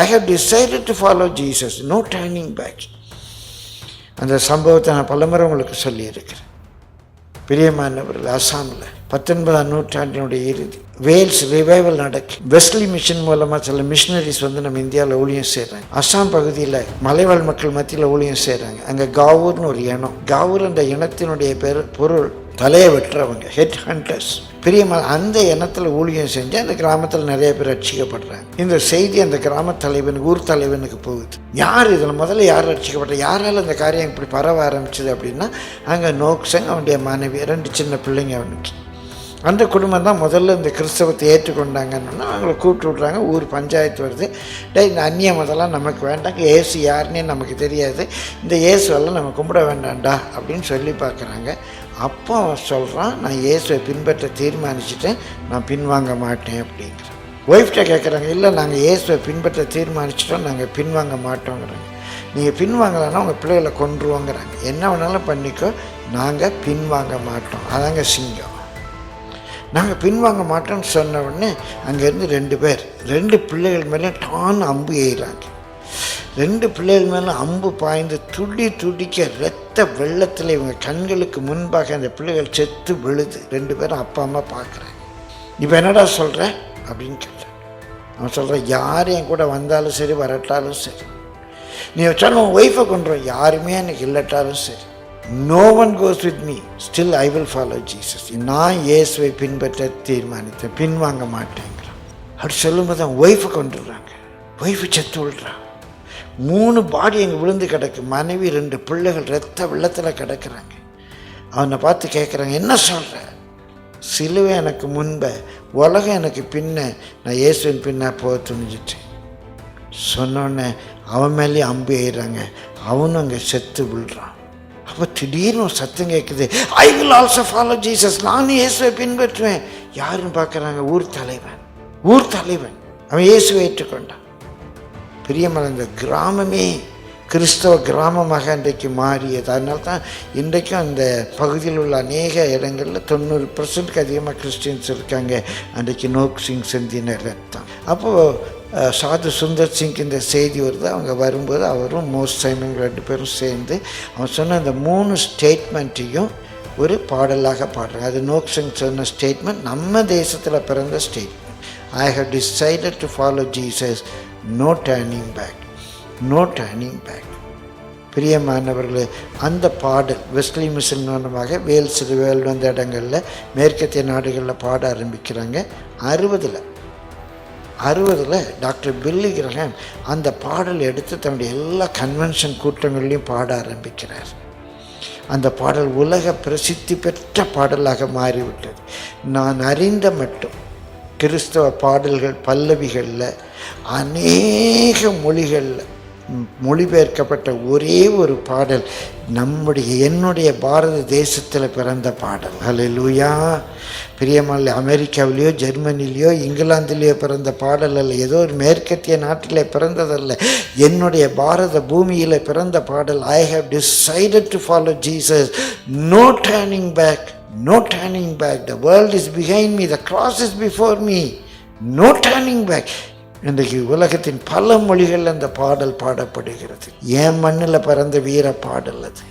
I have decided to follow Jesus no turning back அந்த சம்பவத்தை நான் பலமுறை உங்களுக்கு சொல்லியிருக்கிறேன். பிரியமானவர்கள் அசாமில் பத்தொன்பதாம் நூற்றாண்டினுடைய இறுதி. வேல்ஸ் ரிவைவல் நடக்கு. வெஸ்லி மிஷன் மூலமாக சில மிஷினரிஸ் வந்து நம்ம இந்தியாவில் ஊழியம் செய்கிறாங்க அசாம் பகுதியில் மலைவாழ் மக்கள் மத்தியில் ஊழியம் செய்கிறாங்க அங்கே காவூர்னு ஒரு இனம். காவூர் என்ற இனத்தினுடைய பெரு பொருள் தலையை வெட்டுறவங்க ஹெட் ஹண்டர்ஸ் பிரியமா அந்த எண்ணத்தில் ஊழியம் செஞ்சு அந்த கிராமத்தில் நிறைய பேர் ரட்சிக்கப்படுறாங்க. இந்த செய்தி அந்த கிராம தலைவன் ஊர் தலைவனுக்கு போகுது. யார் இதில்? முதல்ல யார் ரட்சிக்கப்பட்ட யாரால் அந்த காரியம் இப்படி பரவ ஆரம்பிச்சது அப்படின்னா அங்கே நோக்சங் அவனுடைய மனைவி ரெண்டு சின்ன பிள்ளைங்க அவனுக்கு. அந்த குடும்பம் தான் முதல்ல இந்த கிறிஸ்தவத்தை ஏற்றுக்கொண்டாங்கன்னா அவங்கள கூப்பிட்டு விட்றாங்க. ஊர் பஞ்சாயத்து வருது. டே இந்த அந்நிய மதெல்லாம் நமக்கு வேண்டாம். ஏசு யாருன்னே நமக்கு தெரியாது. இந்த இயேசுவெல்லாம் நம்ம கும்பிட வேண்டாம்டா அப்படின்னு சொல்லி பார்க்குறாங்க. அப்போ அவன் சொல்கிறான் நான் இயேசுவை பின்பற்ற தீர்மானிச்சுட்டேன் நான் பின்வாங்க மாட்டேன் அப்படிங்கிறேன். ஒய்ஃப்கிட்ட கேட்குறாங்க இல்லை நாங்கள் இயேசுவை பின்பற்ற தீர்மானிச்சிட்டோம். நாங்கள் பின்வாங்க மாட்டோங்கிறாங்க. நீங்கள் பின்வாங்கலைன்னா உங்கள் பிள்ளைகளை கொன்றுவோங்கிறாங்க. என்ன வேணாலும் பண்ணிக்கோ. நாங்கள் பின்வாங்க மாட்டோம். அதாங்க சிங்கம். நாங்கள் பின்வாங்க மாட்டோம்னு சொன்ன உடனே அங்கேருந்து ரெண்டு பேர் ரெண்டு பிள்ளைகள் மேலே டான் அம்பு எய்கிறாங்க ரெண்டு பிள்ளைகள் மேலே அம்பு பாய்ந்து துடி துடிக்க ரத்த வெள்ளத்தில் இவங்க கண்களுக்கு முன்பாக அந்த பிள்ளைகள் செத்து விழுது. ரெண்டு பேரும் அப்பா அம்மா பார்க்குறாங்க. இப்போ என்னடா சொல்கிற அப்படின்னு கேட்டேன் அவன் சொல்கிறான் யார் என் கூட வந்தாலும் சரி வரட்டாலும் சரி. நீ வச்சாலும் உன் ஒய்ஃபை கொண்டு யாருமே எனக்கு இல்லட்டாலும் சரி. No one goes with me still I will follow Jesus நான் இயேசுவை பின்பற்ற தீர்மானித்தேன். பின்வாங்க மாட்டேங்கிறான். அப்படி சொல்லும்போது அவன் ஒய்ஃபை கொண்டு வர்றாங்க ஒய்ஃபு செத்து விடுறான் மூணு பாடி அங்கே விழுந்து கிடக்கு. மனைவி ரெண்டு பிள்ளைகள் ரத்த வெள்ளத்தில் கிடக்குறாங்க. அவனை பார்த்து கேட்குறாங்க என்ன சொல்கிற சிலுவை எனக்கு முன்பே உலகம் எனக்கு பின்ன நான் இயேசுவின் பின்ன போக துணிஞ்சிட்டேன். சொன்னோடனே அவன் மேலேயே அம்பு எய்கிறாங்க அவனும் அங்கே செத்து விழுறான். அப்போ திடீர்னு ஒரு சத்தம் கேட்குது I will also follow Jesus நானும் இயேசுவை பின்பற்றுவேன். யாருன்னு பார்க்குறாங்க? ஊர் தலைவன். ஊர் தலைவன். அவன் இயேசுவை ஏற்றுக்கொண்டான். பிரியமலை இந்த கிராமமே கிறிஸ்தவ கிராமமாக இன்றைக்கு மாறியது. அதனால தான் இன்றைக்கும் அந்த பகுதியில் உள்ள அநேக இடங்களில் தொண்ணூறு பர்சன்ட்க்கு அதிகமாக கிறிஸ்டின்ஸ் இருக்காங்க. அன்றைக்கு நோக் சிங் சிந்தின தான் அப்போது சாது சுந்தர் சிங்க்கு இந்த செய்தி வருது. அவங்க வரும்போது அவரும் மோஸ்ட் சைமன் ரெண்டு பேரும் சேர்ந்து அவன் சொன்ன அந்த மூணு ஸ்டேட்மெண்ட்டையும் ஒரு பாடலாக பாடுறாங்க. அது நோக் சிங் சொன்ன ஸ்டேட்மெண்ட் நம்ம தேசத்தில் பிறந்த statement. I have decided to follow Jesus no turning back no turning back பிரியமானவர்களே அந்த பாடல் வெஸ்லி மிஷன் மூலமாக வேல்ஸ் வேல் வந்த இடங்களில் மேற்கத்திய நாடுகளில் பாட ஆரம்பிக்கிறாங்க. அறுபதில் அறுபதில் டாக்டர் பில்லி கிரகம் அந்த பாடல் எடுத்து தன்னுடைய எல்லா கன்வென்ஷன் கூட்டங்கள்லையும் பாட ஆரம்பிக்கிறார். அந்த பாடல் உலக பிரசித்தி பெற்ற பாடலாக மாறிவிட்டது. நான் அறிந்த மட்டும் கிறிஸ்தவ பாடல்கள் பல்லவிகளில் அநேக மொழிகளில் மொழிபெயர்க்கப்பட்ட ஒரே ஒரு பாடல் நம்முடைய என்னுடைய பாரத தேசத்தில் பிறந்த பாடல். ஹalleluya. பிரியமல்ல அமெரிக்காவிலேயோ ஜெர்மனிலேயோ இங்கிலாந்துலேயோ பிறந்த பாடல் அல்ல. ஏதோ ஒரு மேற்கத்திய நாட்டிலே பிறந்ததல்ல. என்னுடைய பாரத பூமியில் பிறந்த பாடல் I have decided to follow Jesus no turning back no turning back the world is behind me the cross is before me no turning back இன்றைக்கு உலகத்தின் பல மொழிகளில் அந்த பாடல் பாடப்படுகிறது. என் மண்ணில் பிறந்த வீர பாடல் அது.